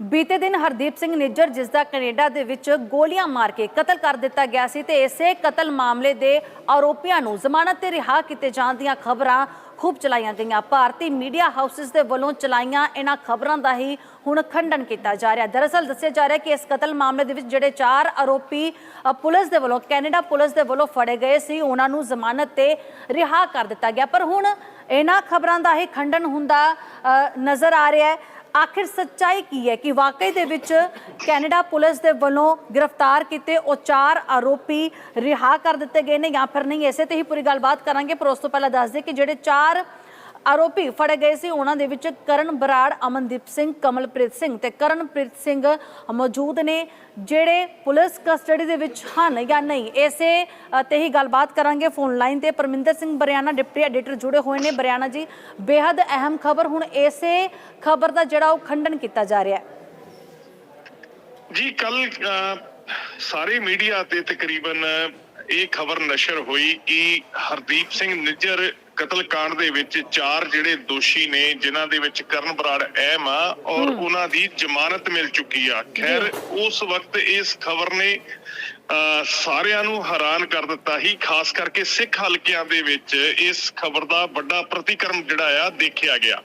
ਬੀਤੇ ਦਿਨ ਹਰਦੀਪ ਸਿੰਘ ਨਿੱਜਰ, ਜਿਸ ਦਾ ਕੈਨੇਡਾ ਦੇ ਵਿੱਚ ਗੋਲੀਆਂ ਮਾਰ ਕੇ ਕਤਲ ਕਰ ਦਿੱਤਾ ਗਿਆ ਸੀ ਤੇ ਇਸੇ ਕਤਲ ਮਾਮਲੇ ਦੇ ਆਰੋਪੀਆਂ ਨੂੰ ਜ਼ਮਾਨਤ ਤੇ ਰਿਹਾ ਕੀਤੇ ਜਾਣ ਦੀਆਂ ਖਬਰਾਂ ਖੂਬ ਚਲਾਈਆਂ ਗਈਆਂ। ਭਾਰਤੀ ਮੀਡੀਆ ਹਾਊਸਸ ਦੇ ਵੱਲੋਂ ਚਲਾਈਆਂ ਇਹਨਾਂ ਖਬਰਾਂ ਦਾ ਹੀ ਹੁਣ ਖੰਡਨ ਕੀਤਾ ਜਾ ਰਿਹਾ। ਦਰਅਸਲ ਦੱਸਿਆ ਜਾ ਰਿਹਾ ਕਿ ਇਸ ਕਤਲ ਮਾਮਲੇ ਦੇ ਵਿੱਚ ਜਿਹੜੇ ਚਾਰ ਆਰੋਪੀ ਪੁਲਿਸ ਦੇ ਵੱਲੋਂ, ਕੈਨੇਡਾ ਪੁਲਿਸ ਦੇ ਵੱਲੋਂ ਫੜੇ ਗਏ ਸੀ, ਉਹਨਾਂ ਨੂੰ ਜ਼ਮਾਨਤ ਤੇ ਰਿਹਾ ਕਰ ਦਿੱਤਾ ਗਿਆ। ਪਰ ਹੁਣ ਇਹਨਾਂ ਖਬਰਾਂ ਦਾ ਹੀ ਖੰਡਨ ਹੁੰਦਾ ਨਜ਼ਰ ਆ ਰਿਹਾ ਹੈ। ਆਖਿਰ ਸੱਚਾਈ ਕੀ ਹੈ ਕਿ ਵਾਕਈ ਦੇ ਵਿੱਚ ਕੈਨੇਡਾ ਪੁਲਿਸ ਦੇ ਵੱਲੋਂ ਗ੍ਰਿਫਤਾਰ ਕੀਤੇ ਉਹ ਚਾਰ ਆਰੋਪੀ ਰਿਹਾ ਕਰ ਦਿੱਤੇ ਗਏ ਨੇ ਜਾਂ ਫਿਰ ਨਹੀਂ, ਇਸੇ ਤੇ ਹੀ ਪੂਰੀ ਗੱਲਬਾਤ ਕਰਾਂਗੇ। ਪਰ ਉਸ ਤੋਂ ਪਹਿਲਾਂ ਦੱਸ ਦਈਏ ਕਿ ਜਿਹੜੇ ਚਾਰ ਆਰੋਪੀ ਫੜੇ ਗਏ ਸੀ। ਉਹਨਾਂ ਦੇ ਵਿੱਚ ਕਰਨ ਬਰਾੜ, ਅਮਨਦੀਪ ਸਿੰਘ, ਕਮਲਪ੍ਰੀਤ ਸਿੰਘ ਤੇ ਕਰਨਪ੍ਰੀਤ ਸਿੰਘ ਮੌਜੂਦ ਨੇ, ਜਿਹੜੇ ਪੁਲਿਸ ਕਸਟਡੀ ਦੇ ਵਿੱਚ ਹਨ ਜਾਂ ਨਹੀਂ। ਇਸੇ ਤੇ ਹੀ ਗੱਲਬਾਤ ਕਰਾਂਗੇ ਫੋਨ ਲਾਈਨ ਤੇ। ਪਰਮਿੰਦਰ ਸਿੰਘ ਬਰਿਆਣਾ ਡਿਪਟੀ ਐਡੀਟਰ ਜੁੜੇ ਹੋਏ ਨੇ। ਬਰਿਆਣਾ ਜੀ ਬੇहद ਅਹਿਮ ਖਬਰ। ਹੁਣ ਇਸੇ ਖਬਰ ਦਾ ਜਿਹੜਾ ਉਹ ਖੰਡਨ ਕੀਤਾ ਜਾ ਰਿਹਾ ਹੈ। ਜੀ ਕੱਲ ਸਾਰੇ ਮੀਡੀਆ ਤੇ ਤਕਰੀਬਨ ਇਹ ਖਬਰ ਨਸ਼ਰ ਹੋਈ ਕਿ ਹਰਦੀਪ ਸਿੰਘ ਨਿੱਜਰ ਕਤਲकांड ਦੇ ਵਿੱਚ ਚਾਰ ਜਿਹੜੇ ਦੋਸ਼ੀ ਨੇ ਜਿਨ੍ਹਾਂ ਦੇ ਵਿੱਚ ਕਰਨ ਬਰਾੜ ਅਹਿਮ ਆ ਔਰ ਉਹਨਾਂ ਦੀ ਜ਼ਮਾਨਤ ਮਿਲ ਚੁੱਕੀ ਆ। ਖੈਰ ਉਸ ਵਕਤ ਇਸ ਖਬਰ ਨੇ ਸਾਰਿਆਂ ਨੂੰ ਹੈਰਾਨ ਕਰ ਦਿੱਤਾ ਹੀ ਖਾਸ ਕਰਕੇ ਸਿੱਖ ਹਲਕਿਆਂ ਦੇ ਵਿੱਚ ਇਸ ਖਬਰ ਦਾ ਵੱਡਾ ਪ੍ਰਤੀਕਰਮ ਜਿਹੜਾ ਆ ਦੇਖਿਆ ਗਿਆ।